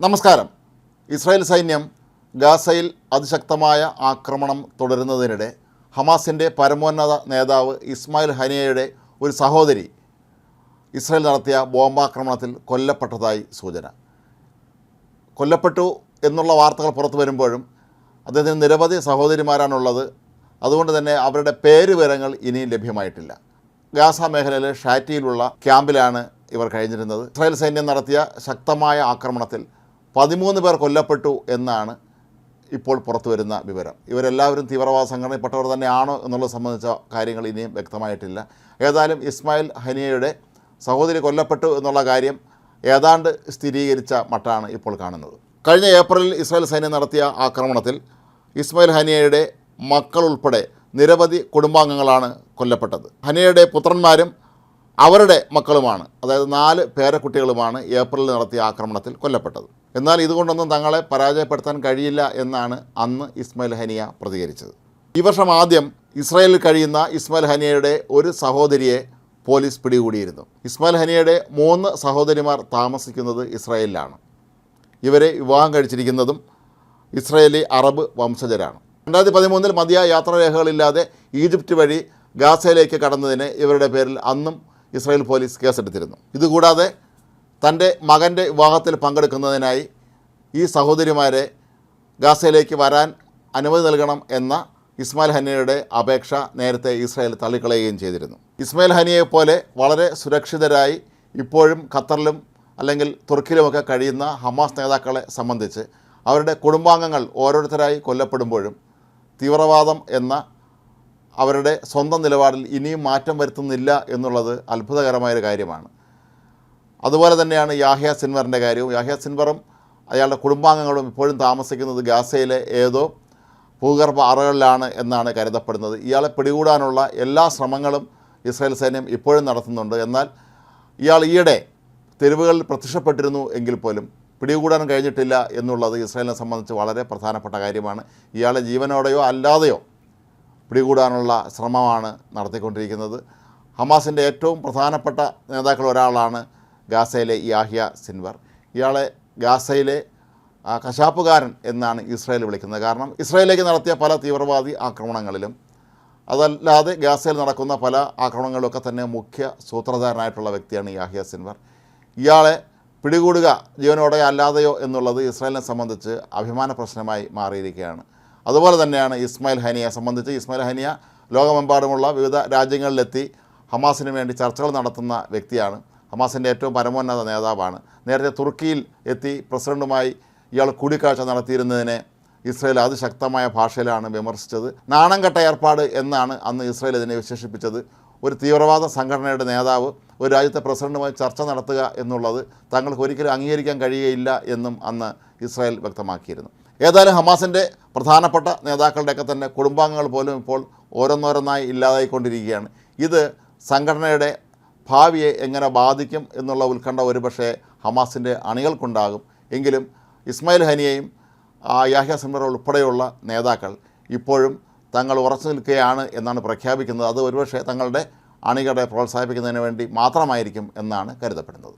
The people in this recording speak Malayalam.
നമസ്കാരം. ഇസ്രായേൽ സൈന്യം ഗാസയിൽ അതിശക്തമായ ആക്രമണം തുടരുന്നതിനിടെ ഹമാസിന്റെ പരമോന്നത നേതാവ് ഇസ്മായിൽ ഹനിയയുടെ ഒരു സഹോദരി ഇസ്രായേൽ നടത്തിയ ബോംബാക്രമണത്തിൽ കൊല്ലപ്പെട്ടതായി സൂചന. കൊല്ലപ്പെട്ടു എന്നുള്ള വാർത്തകൾ പുറത്തു വരുമ്പോഴും അദ്ദേഹത്തിന് നിരവധി സഹോദരിമാരാണുള്ളത്. അതുകൊണ്ട് തന്നെ അവരുടെ പേര് വിവരങ്ങൾ ഇനി ലഭ്യമായിട്ടില്ല. ഗാസ മേഖലയിലെ ഷാറ്റിയിലുള്ള ക്യാമ്പിലാണ് ഇവർ കഴിഞ്ഞിരുന്നത്. ഇസ്രായേൽ സൈന്യം നടത്തിയ ശക്തമായ ആക്രമണത്തിൽ പതിമൂന്ന് പേർ കൊല്ലപ്പെട്ടു എന്നാണ് ഇപ്പോൾ പുറത്തു വരുന്ന വിവരം. ഇവരെല്ലാവരും തീവ്രവാദ സംഘടനയിൽപ്പെട്ടവർ തന്നെയാണോ എന്നുള്ളത് സംബന്ധിച്ച കാര്യങ്ങൾ ഇനിയും വ്യക്തമായിട്ടില്ല. ഏതായാലും ഇസ്മായിൽ ഹനിയയുടെ സഹോദരി കൊല്ലപ്പെട്ടു എന്നുള്ള കാര്യം ഏതാണ്ട് സ്ഥിരീകരിച്ച മട്ടാണ് ഇപ്പോൾ കാണുന്നത്. കഴിഞ്ഞ ഏപ്രിലിൽ ഇസ്രായേൽ സൈന്യം നടത്തിയ ആക്രമണത്തിൽ ഇസ്മായിൽ ഹനിയയുടെ മക്കൾ ഉൾപ്പെടെ നിരവധി കുടുംബാംഗങ്ങളാണ് കൊല്ലപ്പെട്ടത്. ഹനിയയുടെ പുത്രന്മാരും അവരുടെ മക്കളുമാണ് അതായത് നാല് പേരക്കുട്ടികളുമാണ് ഏപ്രിലിൽ നടത്തിയ ആക്രമണത്തിൽ കൊല്ലപ്പെട്ടത്. എന്നാൽ ഇതുകൊണ്ടൊന്നും തങ്ങളെ പരാജയപ്പെടുത്താൻ കഴിയില്ല എന്നാണ് അന്ന് ഇസ്മയിൽ ഹനിയ പ്രതികരിച്ചത്. ഈ വർഷം ആദ്യം ഇസ്രായേലിൽ കഴിയുന്ന ഇസ്മയിൽ ഹനിയയുടെ ഒരു സഹോദരിയെ പോലീസ് പിടികൂടിയിരുന്നു. ഇസ്മായിൽ ഹനിയയുടെ മൂന്ന് സഹോദരിമാർ താമസിക്കുന്നത് ഇസ്രായേലിലാണ്. ഇവരെ വിവാഹം കഴിച്ചിരിക്കുന്നതും ഇസ്രായേലി അറബ് വംശജരാണ്. രണ്ടായിരത്തി പതിമൂന്നിൽ മതിയായ യാത്രാരേഖകളില്ലാതെ ഈജിപ്റ്റ് വഴി ഗാസയിലേക്ക് കടന്നതിന് ഇവരുടെ പേരിൽ അന്നും ഇസ്രായേൽ പോലീസ് കേസെടുത്തിരുന്നു. ഇതുകൂടാതെ തന്റെ മകന്റെ വിവാഹത്തിൽ പങ്കെടുക്കുന്നതിനായി ഈ സഹോദരിമാരെ ഗാസയിലേക്ക് വരാൻ അനുമതി നൽകണം എന്ന ഇസ്മായിൽ ഹനിയയുടെ അപേക്ഷ നേരത്തെ ഇസ്രായേൽ തള്ളിക്കളയുകയും ചെയ്തിരുന്നു. ഇസ്മായിൽ ഹനിയെ പോലെ വളരെ സുരക്ഷിതരായി ഇപ്പോഴും ഖത്തറിലും അല്ലെങ്കിൽ തുർക്കിയിലുമൊക്കെ കഴിയുന്ന ഹമാസ് നേതാക്കളെ സംബന്ധിച്ച് അവരുടെ കുടുംബാംഗങ്ങൾ ഓരോരുത്തരായി കൊല്ലപ്പെടുമ്പോഴും തീവ്രവാദം എന്ന അവരുടെ സ്വന്തം നിലപാടിൽ ഇനിയും മാറ്റം വരുത്തുന്നില്ല എന്നുള്ളത് അത്ഭുതകരമായൊരു കാര്യമാണ്. അതുപോലെ തന്നെയാണ് യാഹ്യ സിൻവറിന്റെ കാര്യവും. യാഹ്യ സിൻവറും അയാളുടെ കുടുംബാംഗങ്ങളും ഇപ്പോഴും താമസിക്കുന്നത് ഗാസയിലെ ഏതോ ഭൂഗർഭ അറകളിലാണ് എന്നാണ് കരുതപ്പെടുന്നത്. ഇയാളെ പിടികൂടാനുള്ള എല്ലാ ശ്രമങ്ങളും ഇസ്രായേൽ സൈന്യം ഇപ്പോഴും നടത്തുന്നുണ്ട്. എന്നാൽ ഇയാൾ ഈയിടെ തെരുവുകളിൽ പ്രത്യക്ഷപ്പെട്ടിരുന്നു എങ്കിൽ പോലും പിടികൂടാൻ കഴിഞ്ഞിട്ടില്ല എന്നുള്ളത് ഇസ്രായേലിനെ സംബന്ധിച്ച് വളരെ പ്രധാനപ്പെട്ട കാര്യമാണ്. ഇയാളെ ജീവനോടെയോ അല്ലാതെയോ പിടികൂടാനുള്ള ശ്രമമാണ് നടത്തിക്കൊണ്ടിരിക്കുന്നത്. ഹമാസിന്റെ ഏറ്റവും പ്രധാനപ്പെട്ട നേതാക്കൾ ഒരാളാണ് ഗാസയിലെ യാഹ്യ സിൻവർ. ഇയാളെ ഗാസയിലെ കശാപ്പുകാരൻ എന്നാണ് ഇസ്രായേൽ വിളിക്കുന്നത്. കാരണം ഇസ്രായേലിലേക്ക് നടത്തിയ പല തീവ്രവാദി ആക്രമണങ്ങളിലും അതല്ലാതെ ഗാസയിൽ നടക്കുന്ന പല ആക്രമണങ്ങളിലൊക്കെ തന്നെ മുഖ്യ സൂത്രധാരനായിട്ടുള്ള വ്യക്തിയാണ് യാഹിയ സിൻവർ. ഇയാളെ പിടികൂടുക ജീവനോടെ അല്ലാതെയോ എന്നുള്ളത് ഇസ്രായേലിനെ സംബന്ധിച്ച് അഭിമാന പ്രശ്നമായി മാറിയിരിക്കുകയാണ്. അതുപോലെ തന്നെയാണ് ഇസ്മായിൽ ഹനിയെ സംബന്ധിച്ച്. ഇസ്മായിൽ ഹനിയ ലോകമെമ്പാടുമുള്ള വിവിധ രാജ്യങ്ങളിലെത്തി ഹമാസിന് വേണ്ടി ചർച്ചകൾ നടത്തുന്ന വ്യക്തിയാണ്. ഹമാസിന്റെ ഏറ്റവും പരമോന്നത നേതാവാണ്. നേരത്തെ തുർക്കിയിൽ എത്തി പ്രസിഡന്റുമായി ഇയാൾ കൂടിക്കാഴ്ച നടത്തിയിരുന്നതിനെ ഇസ്രയേൽ അതിശക്തമായ ഭാഷയിലാണ് വിമർശിച്ചത്. നാണംകെട്ട ഏർപ്പാട് എന്നാണ് അന്ന് ഇസ്രയേൽ ഇതിനെ വിശേഷിപ്പിച്ചത്. ഒരു തീവ്രവാദ സംഘടനയുടെ നേതാവ് ഒരു രാജ്യത്തെ പ്രസിഡന്റുമായി ചർച്ച നടത്തുക എന്നുള്ളത് തങ്ങൾക്ക് ഒരിക്കലും അംഗീകരിക്കാൻ കഴിയുകയില്ല എന്നും അന്ന് ഇസ്രായേൽ വ്യക്തമാക്കിയിരുന്നു. ഏതായാലും ഹമാസിന്റെ പ്രധാനപ്പെട്ട നേതാക്കളുടെയൊക്കെ തന്നെ കുടുംബാംഗങ്ങൾ പോലും ഇപ്പോൾ ഓരോന്നോരോന്നായി ഇല്ലാതായിക്കൊണ്ടിരിക്കുകയാണ്. ഇത് സംഘടനയുടെ ഭാവിയെ എങ്ങനെ ബാധിക്കും എന്നുള്ള ഉത്കണ്ഠ ഒരുപക്ഷെ ഹമാസിന്റെ അണികൾക്കുണ്ടാകും. എങ്കിലും ഇസ്മായിൽ ഹനിയെയും യാഹ്യ സിമർ ഉൾപ്പെടെയുള്ള നേതാക്കൾ ഇപ്പോഴും തങ്ങൾ ഉറച്ചു നിൽക്കുകയാണ് എന്നാണ് പ്രഖ്യാപിക്കുന്നത്. അത് ഒരുപക്ഷെ തങ്ങളുടെ അണികളെ പ്രോത്സാഹിപ്പിക്കുന്നതിന് വേണ്ടി മാത്രമായിരിക്കും എന്നാണ് കരുതപ്പെടുന്നത്.